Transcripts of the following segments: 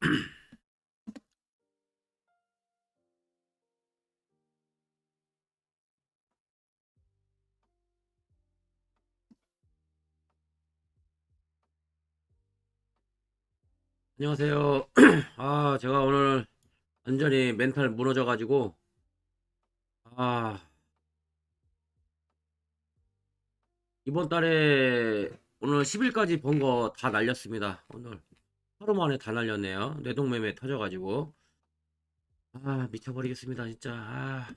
안녕하세요. 아, 제가 오늘 완전히 멘탈 무너져가지고, 아, 이번 달에 오늘 10일까지 번 거 다 날렸습니다. 오늘 하루 만에 다 날렸네요. 뇌동매매 터져가지고. 아, 미쳐버리겠습니다, 진짜. 아.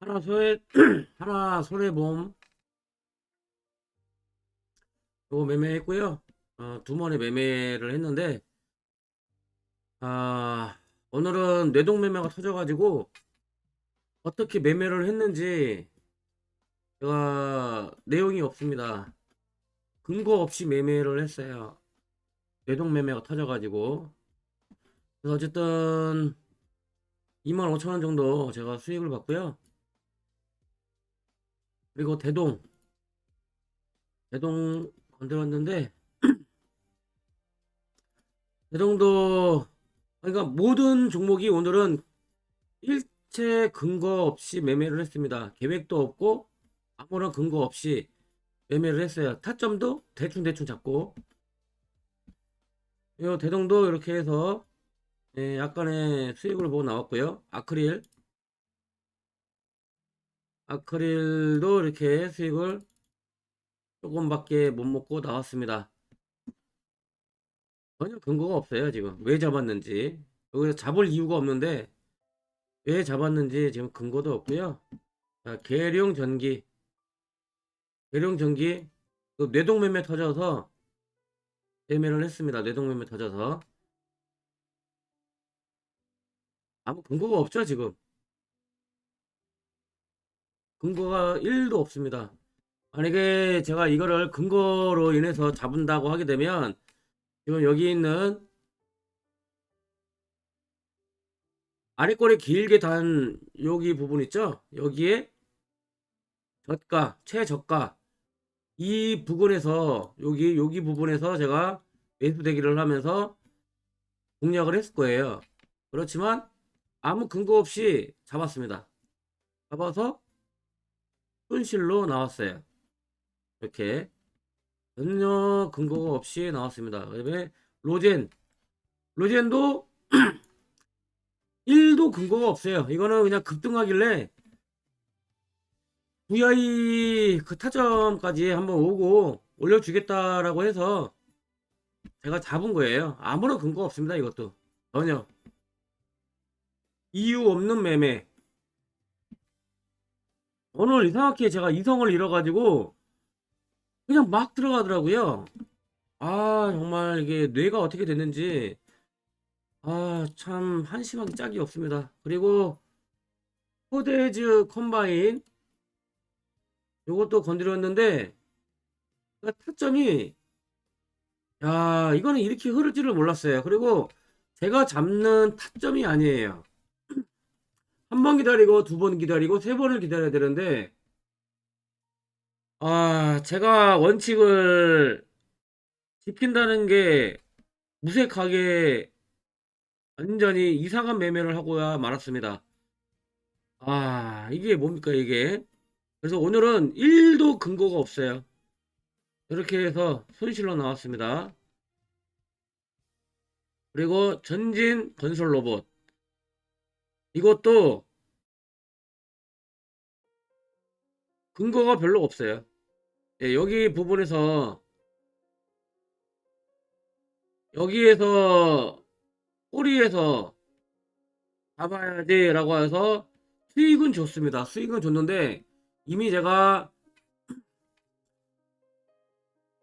하나 소액, 하나 손해보험. 요거 매매했고요. 어, 두 번의 매매를 했는데, 아, 오늘은 뇌동 매매가 터져가지고, 어떻게 매매를 했는지, 제가 내용이 없습니다. 근거 없이 매매를 했어요. 뇌동 매매가 터져가지고. 그래서 어쨌든, 25,000원 정도 제가 수익을 받고요. 그리고 대동 대동 건드렸는데 대동도 그러니까 모든 종목이 오늘은 일체 근거 없이 매매를 했습니다. 계획도 없고 아무런 근거 없이 매매를 했어요. 타점도 대충 대충 잡고 이 대동도 이렇게 해서 예, 약간의 수익을 보고 나왔고요. 아크릴 아크릴도 이렇게 수익을 조금밖에 못 먹고 나왔습니다. 전혀 근거가 없어요, 지금. 왜 잡았는지. 여기서 잡을 이유가 없는데, 왜 잡았는지 지금 근거도 없고요. 자, 계룡 전기. 계룡 전기. 그 뇌동매매 터져서 매매를 했습니다. 뇌동매매 터져서. 아무 근거가 없죠, 지금. 근거가 1도 없습니다. 만약에 제가 이거를 근거로 인해서 잡은다고 하게 되면 지금 여기 있는 아래꼬리 길게 단 여기 부분 있죠? 여기에 저가, 최저가 이 부분에서 여기 여기 부분에서 제가 매수 대기를 하면서 공략을 했을 거예요. 그렇지만 아무 근거 없이 잡았습니다. 잡아서 손실로 나왔어요. 이렇게 전혀 근거가 없이 나왔습니다. 그다음에 로젠 로젠도 1도 근거가 없어요. 이거는 그냥 급등하길래 VI 그 타점까지 한번 오고 올려주겠다라고 해서 제가 잡은 거예요. 아무런 근거 없습니다. 이것도 전혀 이유 없는 매매 오늘 이상하게 제가 이성을 잃어가지고 그냥 막 들어가더라고요. 아 정말 이게 뇌가 어떻게 됐는지 아 참 한심하게 짝이 없습니다. 그리고 코데즈 컴바인 요것도 건드렸는데 그 타점이 야 이거는 이렇게 흐를 줄을 몰랐어요. 그리고 제가 잡는 타점이 아니에요. 한 번 기다리고 두 번 기다리고 세 번을 기다려야 되는데 아 제가 원칙을 지킨다는 게 무색하게 완전히 이상한 매매를 하고야 말았습니다. 아 이게 뭡니까 이게 그래서 오늘은 1도 근거가 없어요. 이렇게 해서 손실로 나왔습니다. 그리고 전진 건설 로봇 이것도 근거가 별로 없어요. 예, 여기 부분에서 여기에서 꼬리에서 잡아야지 라고 해서 수익은 좋습니다. 수익은 좋는데 이미 제가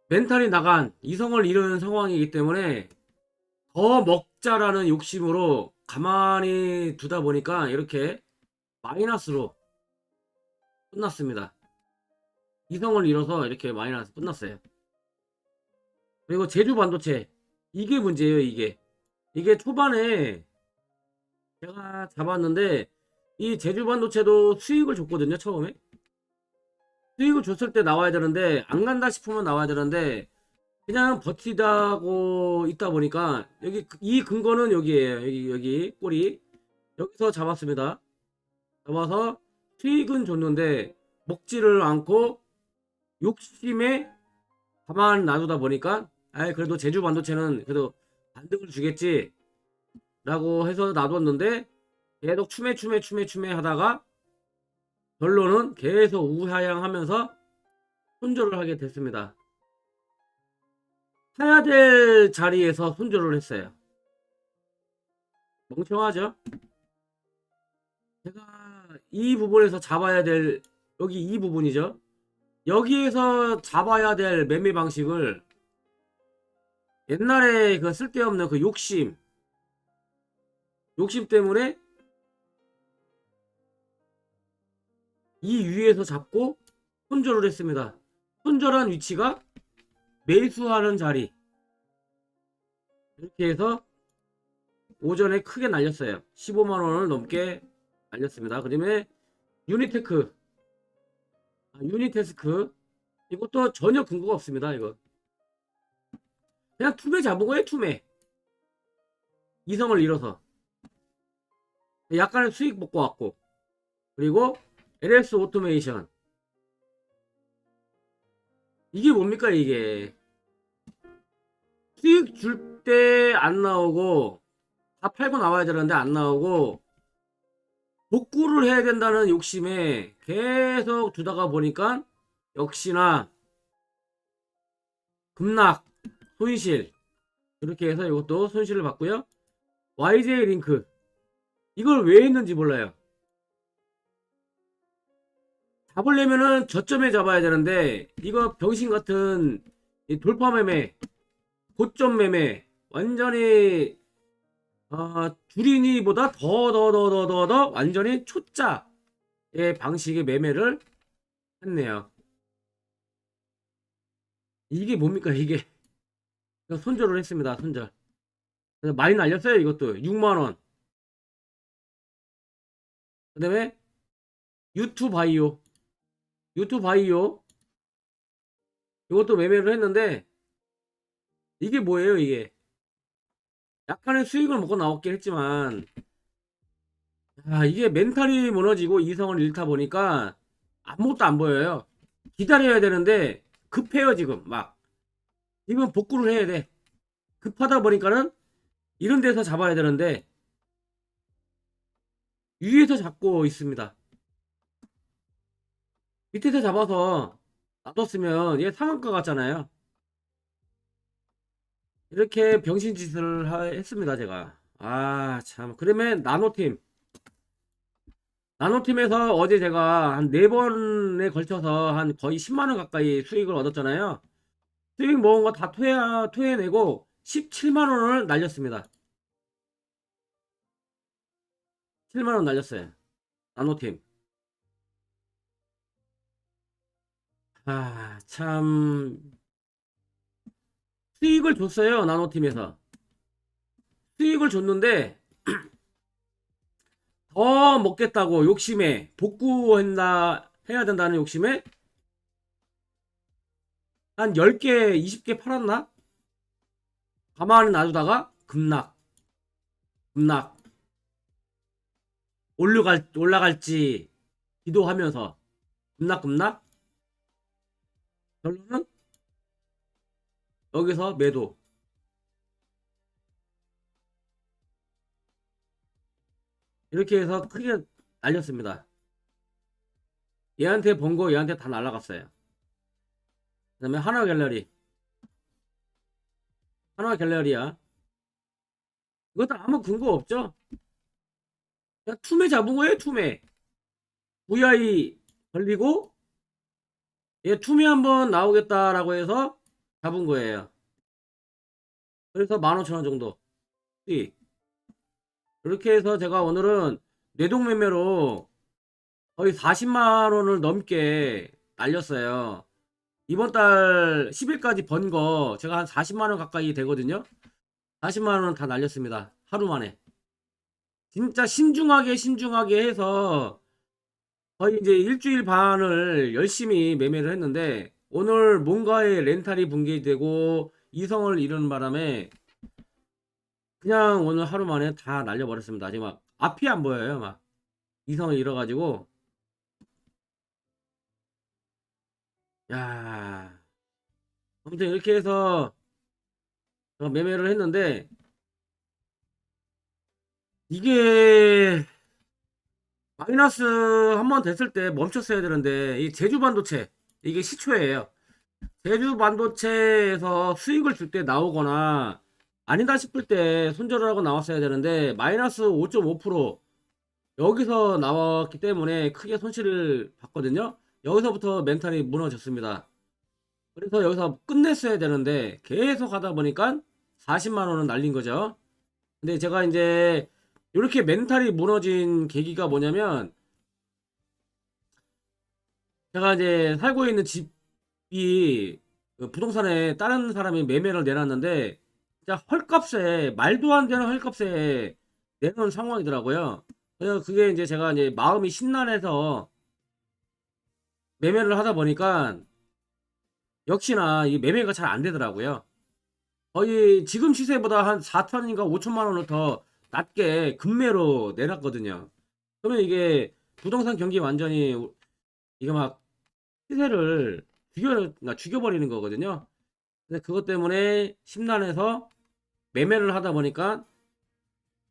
멘탈이 나간 이성을 잃은 상황이기 때문에 더 먹자라는 욕심으로 가만히 두다 보니까 이렇게 마이너스로 끝났습니다. 이성을 잃어서 이렇게 마이너스 끝났어요. 그리고 제주 반도체. 이게 문제예요 이게. 이게 초반에 제가 잡았는데 이 제주 반도체도 수익을 줬거든요 처음에. 수익을 줬을 때 나와야 되는데 안 간다 싶으면 나와야 되는데 그냥 버티다고 있다 보니까 여기 그- 이 근거는 여기에요 여기 여기 꼬리. 여기서 잡았습니다. 잡아서 수익은 줬는데 먹지를 않고 욕심에 가만 놔두다 보니까 아 그래도 제주 반도체는 그래도 반등을 주겠지 라고 해서 놔뒀는데 계속 추매 추매 추매 추매 하다가 결론은 계속 우하향하면서 손절을 하게 됐습니다. 사야 될 자리에서 손절을 했어요. 멍청하죠? 제가 이 부분에서 잡아야 될 여기 이 부분이죠. 여기에서 잡아야 될 매매 방식을 옛날에 그 쓸데없는 그 욕심 욕심 때문에 이 위에서 잡고 손절을 했습니다. 손절한 위치가 매수하는 자리 이렇게 해서 오전에 크게 날렸어요. 15만 원을 넘게 날렸습니다. 그 다음에 유니테크 아, 유니테스크. 이것도 전혀 근거가 없습니다. 이거. 그냥 투매 잡은 거예요. 투매. 이성을 잃어서. 약간의 수익 먹고 왔고. 그리고 LS 오토메이션 이게 뭡니까 이게? 수익 줄 때 안 나오고 다 팔고 나와야 되는데 안 나오고 복구를 해야 된다는 욕심에 계속 두다가 보니까 역시나 급락 손실 이렇게 해서 이것도 손실을 봤고요. YJ 링크. 이걸 왜 했는지 몰라요. 잡으려면은 저점에 잡아야 되는데 이거 병신 같은 이 돌파 매매 고점 매매 완전히 어, 주린이보다 더 더 더 더 더 더 완전히 초짜의 방식의 매매를 했네요. 이게 뭡니까 이게 손절을 했습니다. 손절. 많이 날렸어요 이것도 6만 원. 그 다음에 유튜 바이오 유튜 바이오 이것도 매매를 했는데 이게 뭐예요 이게 약간의 수익을 먹고 나왔긴 했지만 아 이게 멘탈이 무너지고 이성을 잃다 보니까 아무것도 안 보여요. 기다려야 되는데 급해요 지금. 막 지금 복구를 해야 돼. 급하다 보니까는 이런 데서 잡아야 되는데 위에서 잡고 있습니다. 밑에서 잡아서 놔뒀으면 얘 상한가 같잖아요 이렇게 병신 짓을 하- 했습니다, 제가. 아, 참. 그러면 나노팀. 나노팀에서 어제 제가 한 네 번에 걸쳐서 한 거의 10만원 가까이 수익을 얻었잖아요. 수익 모은 거 다 토해, 토해내고 17만원을 날렸습니다. 7만원 날렸어요. 나노팀. 아, 참. 수익을 줬어요 나노팀에서. 수익을 줬는데 더 먹겠다고 욕심에 복구한다 해야 된다는 욕심에 한 10개 20개 팔았나? 가만히 놔두다가 급락. 급락. 올라갈 올라갈지 기도하면서 급락 급락. 결론은 여기서 매도. 이렇게 해서 크게 날렸습니다. 얘한테 번 거 얘한테 다 날라갔어요. 그 다음에 하나 갤러리. 하나 갤러리야. 이것도 아무 근거 없죠? 그냥 투매 잡은 거예요, 투매. VI 걸리고, 얘 투매 한번 나오겠다라고 해서 잡은 거예요. 그래서 15,000원 정도 수익. 이렇게 해서 제가 오늘은 뇌동매매로 거의 40만 원을 넘게 날렸어요. 이번 달 10일까지 번 거 제가 한 40만 원 가까이 되거든요. 40만 원다 날렸습니다. 하루 만에. 진짜 신중하게 신중하게 해서 거의 이제 일주일 반을 열심히 매매를 했는데 오늘 뭔가의 렌탈이 붕괴되고 이성을 잃은 바람에 그냥 오늘 하루 만에 다 날려버렸습니다. 지금 막 앞이 안 보여요. 막 이성을 잃어가지고 야 아무튼 이렇게 해서 매매를 했는데 이게 마이너스 한 번 됐을 때 멈췄어야 되는데 이 제주 반도체 이게 시초예요. 제주 반도체에서 수익을 줄 때 나오거나 아니다 싶을 때 손절을 하고 나왔어야 되는데 마이너스 5.5% 여기서 나왔기 때문에 크게 손실을 봤거든요. 여기서부터 멘탈이 무너졌습니다. 그래서 여기서 끝냈어야 되는데 계속 하다 보니까 40만 원은 날린 거죠. 근데 제가 이제 이렇게 멘탈이 무너진 계기가 뭐냐면 제가 이제 살고 있는 집이 그 부동산에 다른 사람이 매매를 내놨는데 진짜 헐값에 말도 안 되는 헐값에 내놓은 상황이더라고요. 그래서 그게 이제 제가 이제 마음이 심란해서 매매를 하다 보니까 역시나 이 매매가 잘 안 되더라고요. 거의 지금 시세보다 한 4천인가 5천만 원을 더 낮게 급매로 내놨거든요. 그러면 이게 부동산 경기 완전히 이게 막 시세를 죽여 죽여버리는 거거든요. 근데 그것 때문에 심란해서 매매를 하다 보니까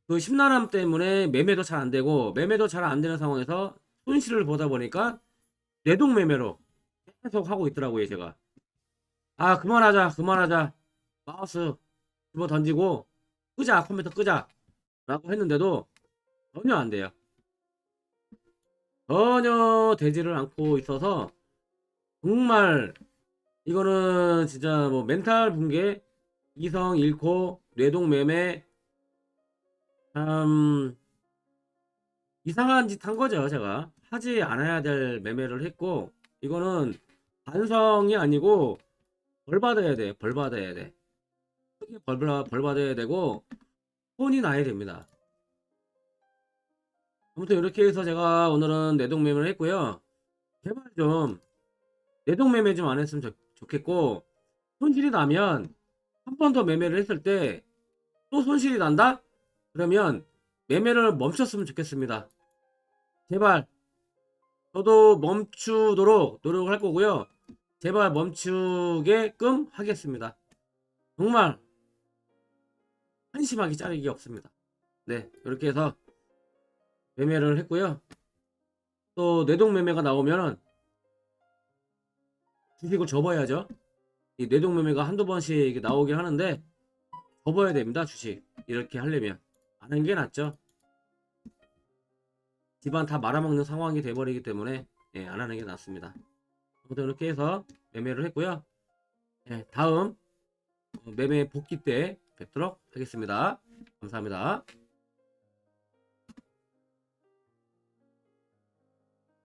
그 심란함 때문에 매매도 잘 안 되고 매매도 잘 안 되는 상황에서 손실을 보다 보니까 뇌동 매매로 계속 하고 있더라고요, 제가. 아, 그만하자, 그만하자. 마우스 집어 던지고 끄자, 컴퓨터 끄자. 라고 했는데도 전혀 안 돼요. 전혀 되지를 않고 있어서 정말 이거는 진짜 뭐 멘탈 붕괴, 이성 잃고 뇌동 매매 참 이상한 짓 한 거죠, 제가. 하지 않아야 될 매매를 했고 이거는 반성이 아니고 벌 받아야 돼. 벌 받아야 돼. 크게 벌, 받- 벌 받아야 되고 혼이 나야 됩니다. 아무튼 이렇게 해서 제가 오늘은 내동 매매를 했고요. 제발 좀 내동 매매 좀 안 했으면 좋, 좋겠고 손실이 나면 한 번 더 매매를 했을 때 또 손실이 난다? 그러면 매매를 멈췄으면 좋겠습니다. 제발 저도 멈추도록 노력을 할 거고요. 제발 멈추게끔 하겠습니다. 정말 한심하게 자르기 없습니다. 네, 이렇게 해서 매매를 했고요. 또 뇌동 매매가 나오면은 주식을 접어야죠. 이 뇌동 매매가 한두 번씩 나오긴 하는데 접어야 됩니다. 주식 이렇게 하려면 안 하는 게 낫죠. 집안 다 말아먹는 상황이 돼버리기 때문에 예, 안 하는 게 낫습니다. 아무튼 이렇게 해서 매매를 했고요. 예, 다음 어, 매매 복귀 때 뵙도록 하겠습니다. 감사합니다.